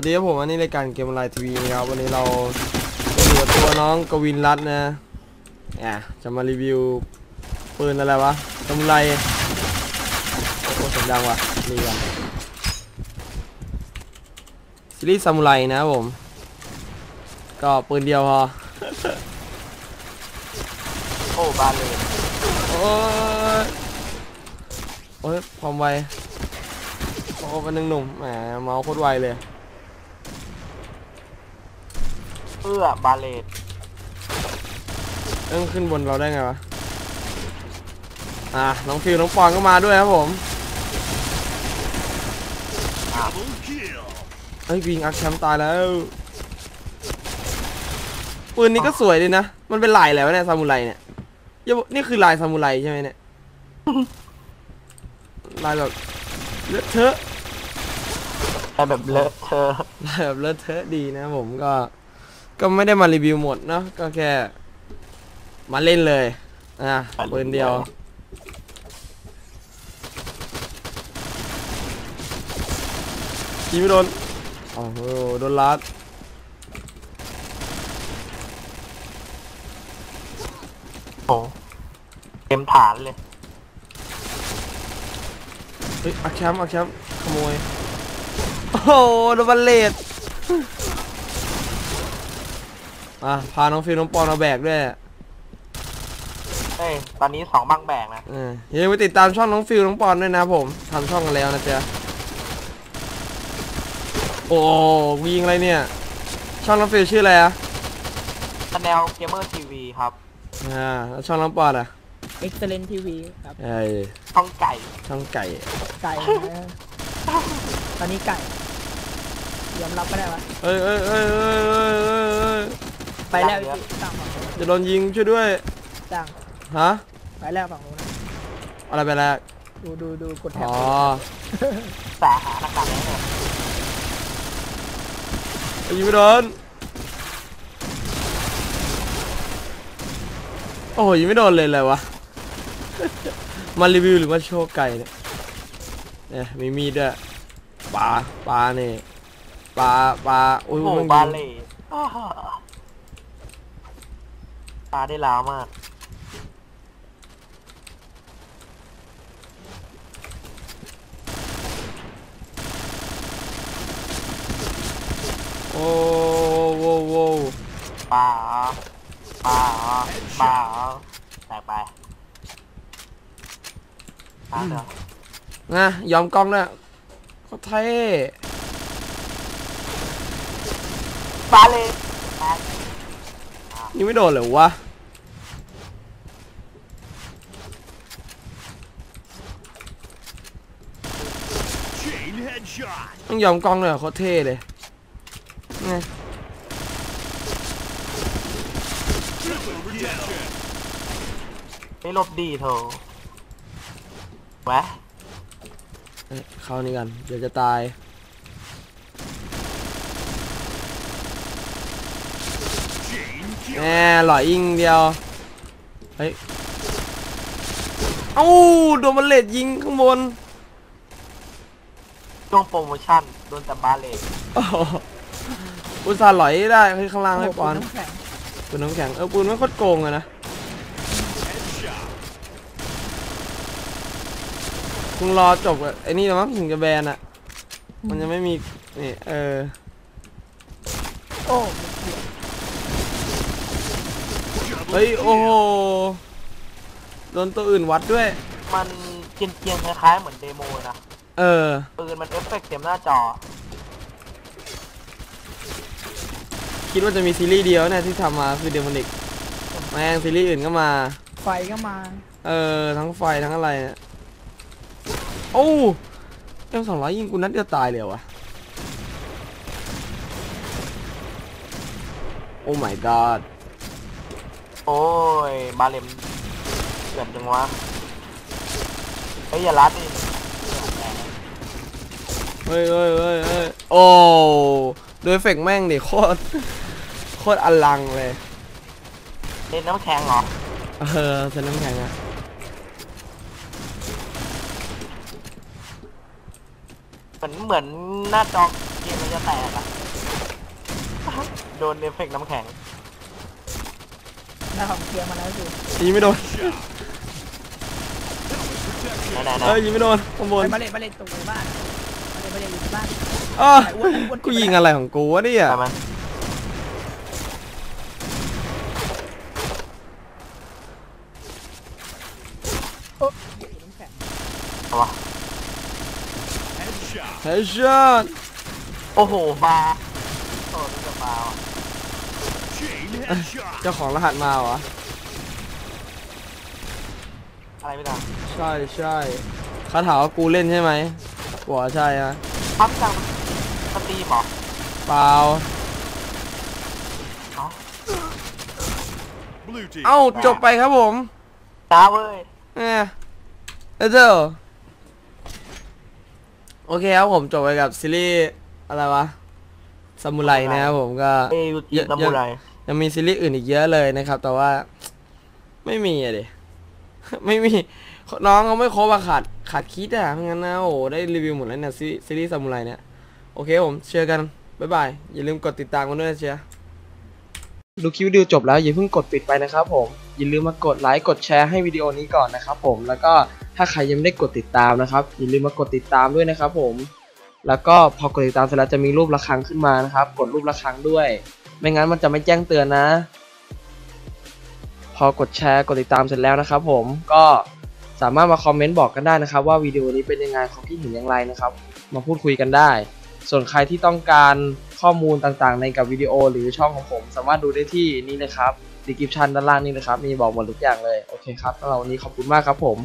วัสดีครับผมอันนี้รายการเกมออนไลน์ทีวีนะครับวันนี้เราอยู่กับตัวน้องกวินรัตน์นะอะจะมารีวิวปืนอะไรวะซามูไรโอ้โหเสียงดังว่ะนี่กันซีรีส์ซามูไรนะครับผม ก็ปืนเดียวพอโอ้บาเลยโอ้ยโอ้ยความไวโอ้เป็นหนึ่งหนุ่มแหมเมาส์โคตรไวเลย เพื่อบาเลตเอ้งขึ้นบนเราได้ไงวะ อะ น้องฟิวน้องปอนก็มาด้วยครับผมเฮ้ยวิงอักแชมป์ตายแล้ว ปืนนี้ก็สวยดีนะ มันเป็นลายอะไรวะเนี่ยซามูไรเนี่ยอย่าบอกนี่คือลายซามูไรใช่ไหมเนี่ย ลายแบบเลอะเทอะ แต่แบบเลอะเธอะ ลายแบบเลอะเทอะดีนะผมก็ ก็ไม่ได้มารีวิวหมดเนาะก็แค่ มาเล่นเลยอะปืนเดียวยิงไม่โดนโอ้โหโดนลัดโอ้เต็มฐานเลยเฮ้ยอักแชมป์อักแชมป์ขโมย โอ้โหโดนบัลเลต อะพาน้องฟิลน้องปอนมาแบกด้วยเอ้ยตอนนี้สองบางแบกนะเอออย่าลืมไปติดตามช่องน้องฟิลน้องปอนด้วยนะผมทำช่องกันแล้วนะจ๊ะโอ้โหกูยิงอะไรเนี่ย ช่องน้องฟิลชื่ออะไรอะแนลเกมเมอร์ทีวีครับอ่าแล้วช่องน้องปอนอะ Excellent TV ครับไอ้ยช่องไก่ช่องไก่ไก่นะตอนนี้ไก่ยอมรับไม่ได้วะเอ้ยเอ้ยเอ้ยเอ้ยเอ้ยเอ้ยเอ้ย ไปแล้วพี่ต่างฝั่งนู้นจะโดนยิงช่วยด้วย ต่างฮะ ไปแล้วฝั่งนู้นนะอะไรไปแล้ว ดูดูดูกดแท็บอ๋อ แสหาหน้ากากแล้วเนี่ยยิงไม่โดน โอ้โหยิงไม่โดนเลยเลยวะ มารีวิวหรือมาโชว์ไก่เนี่ยเนี่ยมีมีดด้วยปลาปลาเนี่ยปลาปลาโอ้โอ้ยโหมันบายิงเลตอ้าฮ่า ตาได้ล้าวมาก โอ้โหโว้ป่าป่าป่าแตกไปตาเดียวนะยอมกล้องด้วยเขาเท่บาเลตแตก ยิงไม่โดนเลยวะ Chain headshot. ต้องยอมกล้องด้วยเขาเท่เลยไง Triple protection. ไม่ลบดีเธอแวะเอ้ยเข้านี่กัน เดี๋ยวจะตาย แห kill. มหล่อยยิงเดียว เฮ้ย เอ้าโดนมันเลดยิงข้างบนช่วงโปรโมชั่นโดนแต่บาเลตโอ้โหอุตส่าห์หลอยได้เฮ้ยข้างล่างโอ้ให้โหปอนน้ำแข็งปืนน้ำแข็งเออปืนไม่โคตรโกงเลยนะ Headshot. มึงรอจบกับไอ้นี่แล้วมั้งถึงจะแบนอะ มันยังไม่มีนี่เออ โอ้ เฮ้ยโอ้โหโดนตัวอื่นวัดด้วย มันเกียนเกียนๆคล้ายๆเหมือนเดโมเลยนะเออ ปืนมันเอฟเฟกต์เต็มหน้าจอ คิดว่าจะมีซีรีส์เดียวเนี่ยที่ทำมาคือเดมอนิกแม่งซีรีส์อื่นก็มา ไฟก็มา เออ ทั้งไฟทั้งอะไรเนี่ยโอ้เอ็มสองร้อยยิงกูนัดเดียวตายเลยเหรอวะโอ้ my god โอ้ย บาเลมเกิดจังวะเฮ้ยอย่าลัดดิเฮ้ยเฮ้ยเฮ้ยเฮ้ยโอ้โดยเอฟเฟกต์แม่งดิโคตรโคตรอลังเลยเล่นน้ำแข็งเหรอ เออเซนน้ำแข็งอะเหมือนเหมือนหน้าจอเกมมันจะแตกอะโดนเอฟเฟกต์น้ำแข็ง ได้ของเคลียร์มาแล้วสิยิงไม่โดน Shot. ไหนไหนไหนเอ้ยยิงไม่โดนข้างบนไปมาเล่นมาเล่นตรงในบ้านมาเล่นมาเล่นอยู่ที่บ้านอ้อไอ้อ้วนไอ้อ้วนกูยิงอะไรของกูวะเนี่ยไปมันโอ้ยน้ำแข็งเอาวะ Headshot. เฮดช็อตโอ้โหมาโอ้นี่จะมาว่ะ Chain headshot. เจ้าของรหัสมาเหรอ อะไรไม่ได้ใช่ใช่เขาถามว่ากูเล่นใช่ไหมบอกว่าใช่ฮะพับจังสตรีมเหรอเปล่าเอ้า Blue team. เอ้าจบไปครับผมจ้าเว้ยเออเอเจ้าโอเคครับผมจบไปกับซีรีส์อะไรวะซามูไรนะครับผมก็ เอยูจีน้ำมูไร ยังมีซีรีส์อื่นอีกเยอะเลยนะครับ แต่ว่าไม่มีอะดิไม่มีน้องเขาไม่ครบอะขาดขาดคิดอะเพราะงั้นนะโอ้ได้รีวิวหมดแล้วเนี่ยซีซีรีส์ซามูไรเนี่ยโอเคผมเจอกันบ๊ายบายอย่าลืมกดติดตามกันด้วยนะเชียร์ดูคลิปวิดีโอจบแล้วอย่าเพิ่งกดปิดไปนะครับผมอย่าลืมมากดไลค์กดแชร์ให้วิดีโอนี้ก่อนนะครับผมแล้วก็ถ้าใครยังไม่ได้กดติดตามนะครับอย่าลืมมากดติดตามด้วยนะครับผมแล้วก็พอกดติดตามเสร็จแล้วจะมีรูประฆังขึ้นมานะครับ กดรูประฆังด้วย ไม่งั้นมันจะไม่แจ้งเตือนนะ พอกดแชร์กดติดตามเสร็จแล้วนะครับผมก็สามารถมาคอมเมนต์บอกกันได้นะครับ ว่าวิดีโอนี้เป็นยังไงความคิดเห็นอย่างไรนะครับ มาพูดคุยกันได้ ส่วนใครที่ต้องการข้อมูลต่างๆ ในกับวิดีโอหรือช่องของผม สามารถดูได้ที่นี่นะครับดีคริปชันด้านล่างนี่นะครับมีบอกหมดทุกอย่างเลยโอเคครับสำหรับวันนี้ขอบคุณมากครับผม